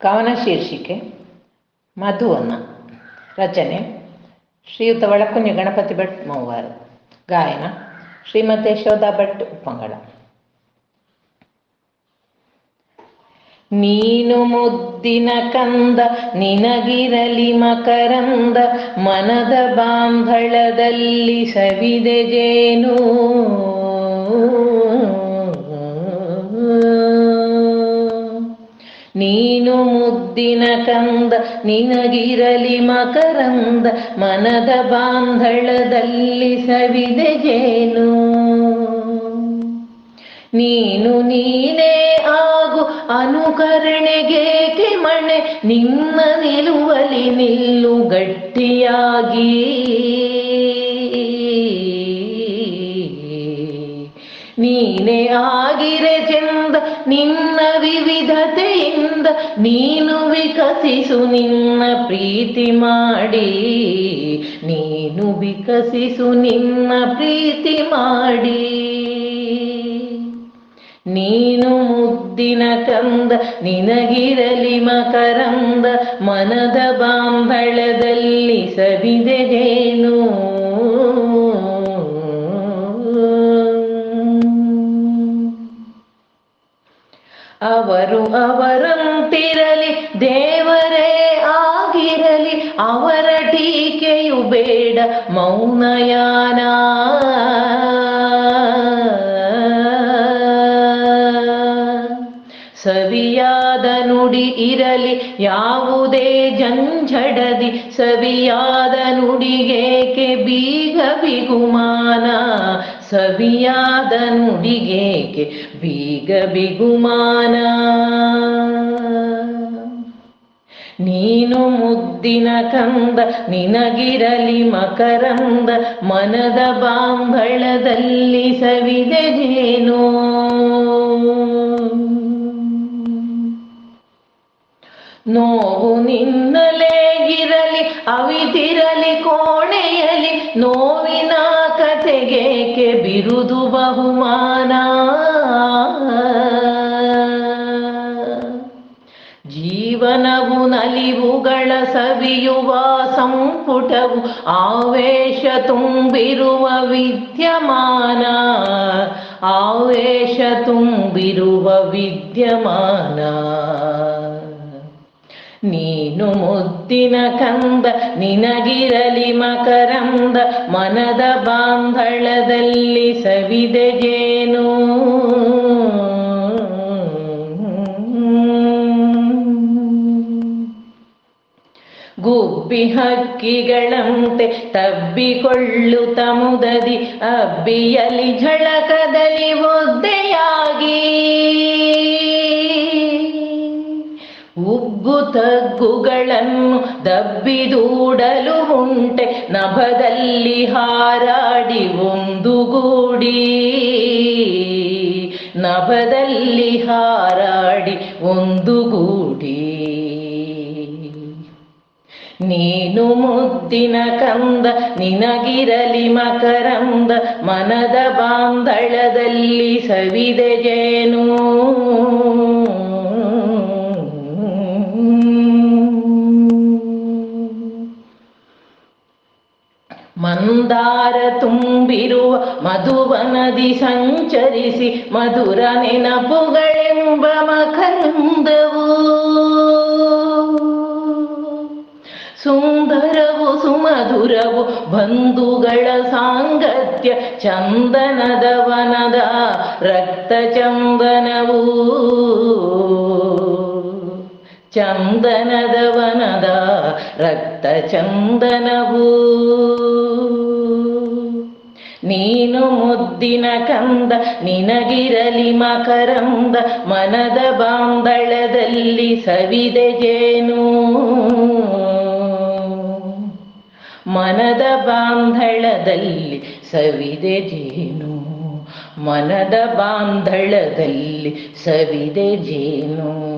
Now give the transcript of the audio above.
ಕವನ ಶೀರ್ಷಿಕೆ ಮಧುವನ ರಚನೆ, ಶ್ರೀಯುತ ಒಳಕುಂಜ ಗಣಪತಿ ಭಟ್ ಮೌವಾರು ಗಾಯನ, ಶ್ರೀಮತಿ ಯಶೋಧ ಭಟ್ ಉಪ್ಪಂಗಳ. ನೀನು ಮುದ್ದಿನ ಕಂದ, ನಿನಗಿರಲಿ ಮಕರಂದ, ಮನದ ಬಾಂಧಳದಲ್ಲಿ ಸವಿದೆ ಜೇನು. ನೀನು ಮುದ್ದಿನ ಕಂದ, ನಿನಗಿರಲಿ ಮಕರಂದ, ಮನದ ಬಾಂಧಳದಲ್ಲಿ ಸವಿದೆ ಜೇನು ನೀನು ನೀನೇ ಆಗು ಅನುಕರಣೆಗೇಕೆ ಮಣೆ, ನಿನ್ನ ನಿಲುವಲಿ ನಿಲ್ಲು ಗಟ್ಟಿಯಾಗಿ. ನೀನೇ ಆಗಿರೆ ಚೆಂದ ನಿನ್ನ ವಿವಿಧತೆಯಿಂದ ನೀನು ವಿಕಸಿಸು ನಿನ್ನ ಪ್ರೀತಿ ಮಾಡಿ. ನೀನು ವಿಕಸಿಸು ನಿನ್ನ ಪ್ರೀತಿ ಮಾಡಿ. ನೀನು ಮುದ್ದಿನ ಕಂದ ನಿನಗಿರಲಿ ಮಕರಂದ ಮನದ ಬಾಂಬಳದಲ್ಲಿ ಸವಿದೆ ಬೇಡ ಮೌನಯಾನ. ಸವಿಯಾದ ನುಡಿ ಇರಲಿ ಯಾವುದೇ ಜಂಜಡದಿ. ಸವಿಯಾದ ನುಡಿಗೇಕೆ ಬೀಗ ಬಿಗುಮಾನ. ಸವಿಯಾದ ನುಡಿಗೇಕೆ ಬೀಗ ಬಿಗುಮಾನ. ನೀನು ಮುದ್ದಿನ ಕಂದ, ನಿನಗಿರಲಿ ಮಕರಂದ, ಮನದ ಬಾಂಬಳದಲ್ಲಿ ಸವಿದೆ ಜೇನೋ. ನೋವು ನಿನ್ನಲೇ ಇರಲಿ ಅವಿತಿರಲಿ ಕೋಣೆಯಲಿ ನೋವಿನ ಕತೆಗೇಕೆ ಬಿರುದು ಬಹುಮಾನ. ನಲಿವುಗಳ ಸವಿಯುವ ಸಂಪುಟವು ಆವೇಶ ತುಂಬಿರುವ ವಿದ್ಯಮಾನ. ಆವೇಶ ತುಂಬಿರುವ ವಿದ್ಯಮಾನ. ನೀನು ಮುದ್ದಿನ ಕಂದ, ನಿನಗಿರಲಿ ಮಕರಂದ. ಮನದ ಬಾಂಧಳದಲ್ಲಿ ಸವಿದೆ ಗುಬ್ಬಿ ಹಕ್ಕಿಗಳಂತೆ ತಬ್ಬಿಕೊಳ್ಳುತ್ತ ಮುದದಿ ಅಬ್ಬಿಯಲಿ ಝಳಕದಲ್ಲಿ ಒದ್ದೆಯಾಗಿ. ಉಗ್ಗು ತಗ್ಗುಗಳನ್ನು ದಬ್ಬಿದೂಡಲು ಉಂಟೆ, ನಭದಲ್ಲಿ ಹಾರಾಡಿ ಒಂದುಗೂಡಿ. ನಭದಲ್ಲಿ ಹಾರಾಡಿ ಒಂದುಗೂಡಿ. ನೀನು ಮುದ್ದಿನ ಕಂದ, ನಿನಗಿರಲಿ ಮಕರಂದ, ಮನದ ಬಾಂಧಳದಲ್ಲಿ ಸವಿದೆ ಜೇನು. ಮಂದಾರ ತುಂಬಿರುವ ಮಧುವನದಿ ಸಂಚರಿಸಿ, ಮಧುರ ನೆನಪುಗಳೆಂಬ ಮಕರಂದವು. ಸುಮಧುರವು ಬಂಧುಗಳ ಸಾಂಗತ್ಯ ಚಂದನದ ವನದ ರಕ್ತ ಚಂದನವು. ಚಂದನದ ವನದ ರಕ್ತ ಚಂದನವು. ನೀನು ಮುದ್ದಿನ ಕಂದ, ನಿನಗಿರಲಿ ಮಕರಂದ, ಮನದ ಬಾಂದಳದಲ್ಲಿ ಸವಿದೆ ಜೇನು. ಮನದ ಬಾಂಧಳದಲ್ಲಿ ಸವಿದೆ ಜೇನು. ಮನದ ಬಾಂಧಳದಲ್ಲಿ ಸವಿದೆ ಜೇನು.